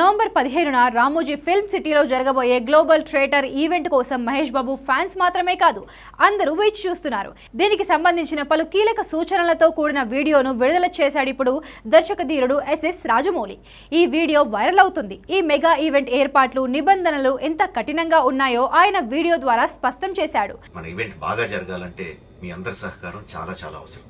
November పదిహేనున Ramoji film సిటీలో జరగబోయే గ్లోబల్ ట్రేటర్ ఈవెంట్ కోసం మహేష్ బాబు ఫ్యాన్స్ మాత్రమే కాదు అందరూ వేచి చూస్తున్నారు. దీనికి సంబంధించిన పలు కీలక సూచనలతో కూడిన వీడియోను విడుదల చేశాడు ఇప్పుడు దర్శక ధీరుడు ఎస్ఎస్ రాజమౌళి. ఈ వీడియో వైరల్ అవుతుంది. ఈ మెగా ఈవెంట్ ఏర్పాట్లు నిబంధనలు ఎంత కఠినంగా ఉన్నాయో ఆయన వీడియో ద్వారా స్పష్టం చేశాడు. మన ఈవెంట్ బాగా జరగాలంటే మీ అందరి సహకారం చాలా చాలా అవసరం.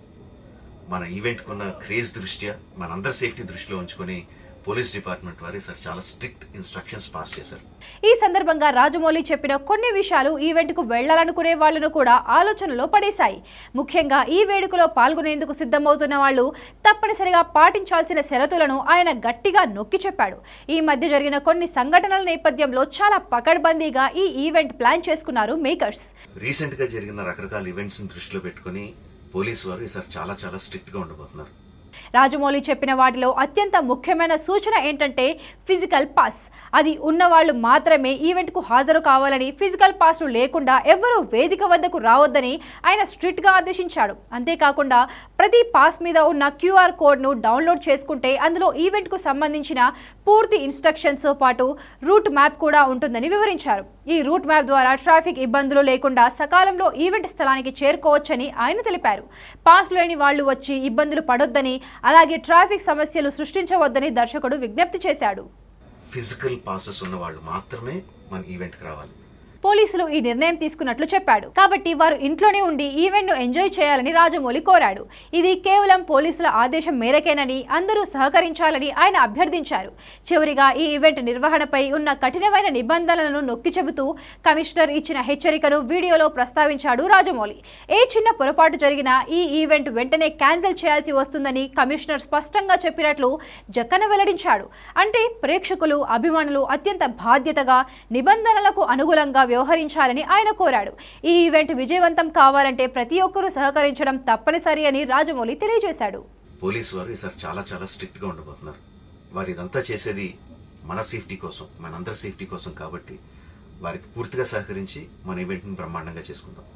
మన ఈవెంట్ కున్న క్రేజ్ దృష్ట్యా మనందరి సేఫ్టీ దృష్టిలో ఉంచుకొని పోలీస్ డిపార్ట్మెంట్ వారు సార్ చాలా స్ట్రిక్ట్ ఇన్స్ట్రక్షన్స్ పాస్ చేశారు. ఈ సందర్భంగా రాజమౌళి చెప్పిన కొన్ని విషయాలు ఈవెంట్కు వెళ్ళాలనుకునే వాళ్ళను కూడా ఆలోచనలో పడేశాయి. ముఖ్యంగా ఈ వేడుకలో పాల్గొనేందుకు సిద్ధమవుతున్న వాళ్ళు తప్పనిసరిగా పాటించాల్సిన షరతులను ఆయన గట్టిగా నొక్కి చెప్పాడు. ఈ మధ్య జరిగిన కొన్ని సంఘటనల నేపథ్యంలో చాలా పకడ్బందీగా ఈ ఈవెంట్ ప్లాన్ చేసుకున్నారు మేకర్స్. రీసెంట్గా జరిగిన రకరకాల ఈవెంట్స్ దృష్టిలో పెట్టుకొని పోలీస్ వారు ఈసారి చాలా చాలా స్ట్రిక్ట్గా ఉండబోతున్నారు. రాజమౌళి చెప్పిన వాటిలో అత్యంత ముఖ్యమైన సూచన ఏంటంటే ఫిజికల్ పాస్ అది ఉన్నవాళ్ళు మాత్రమే ఈవెంట్కు హాజరు కావాలని ఫిజికల్ పాస్లు లేకుండా ఎవరూ వేదిక వద్దకు రావద్దని ఆయన స్ట్రిక్ట్గా ఆదేశించాడు. అంతేకాకుండా ప్రతి పాస్ మీద ఉన్న క్యూఆర్ కోడ్ను డౌన్లోడ్ చేసుకుంటే అందులో ఈవెంట్కు సంబంధించిన పూర్తి ఇన్స్ట్రక్షన్స్తో పాటు రూట్ మ్యాప్ కూడా ఉంటుందని వివరించారు. ఈ రూట్ మ్యాప్ ద్వారా ట్రాఫిక్ ఇబ్బందులు లేకుండా సకాలంలో ఈవెంట్ స్థలానికి చేరుకోవచ్చని ఆయన తెలిపారు. పాస్ లేని వాళ్ళు వచ్చి ఇబ్బందులు పడొద్దని అలాగే ట్రాఫిక్ సమస్యలు సృష్టించవద్దని దర్శకుడు విజ్ఞప్తి చేశాడు. ఫిజికల్ పాసెస్ ఉన్న వాళ్ళు మాత్రమే మన ఈవెంట్కి రావాలి. పోలీసులు ఈ నిర్ణయం తీసుకున్నట్లు చెప్పాడు. కాబట్టి వారు ఇంట్లోనే ఉండి ఈవెంట్ను ఎంజాయ్ చేయాలని రాజమౌళి కోరాడు. ఇది కేవలం పోలీసుల ఆదేశం మేరకేనని అందరూ సహకరించాలని ఆయన అభ్యర్థించారు. చివరిగా ఈ ఈవెంట్ నిర్వహణపై ఉన్న కఠినమైన నిబంధనలను నొక్కి చెబుతూ కమిషనర్ ఇచ్చిన హెచ్చరికను వీడియోలో ప్రస్తావించాడు రాజమౌళి. ఏ చిన్న పొరపాటు జరిగినా ఈ ఈవెంట్ వెంటనే క్యాన్సిల్ చేయాల్సి వస్తుందని కమిషనర్ స్పష్టంగా చెప్పినట్లు జక్కన వెల్లడించాడు. అంటే ప్రేక్షకులు అభిమానులు అత్యంత బాధ్యతగా నిబంధనలకు అనుగుణంగా వ్యవహరించాలని ఆయన కోరాడు. ఈ ఈవెంట్ విజయవంతం కావాలంటే ప్రతి ఒక్కరూ సహకరించడం తప్పనిసరి అని రాజమౌళి తెలియజేశాడు. పోలీస్ వారు ఈసారి చాలా చాలా స్ట్రిక్ట్గా ఉండబోతున్నారు. వారు ఇదంతా చేసేది మన సేఫ్టీ కోసం మనందరి సేఫ్టీ కోసం కాబట్టి వారికి పూర్తిగా సహకరించి మన ఈవెంట్ బ్రహ్మాండంగా చేసుకుందాం.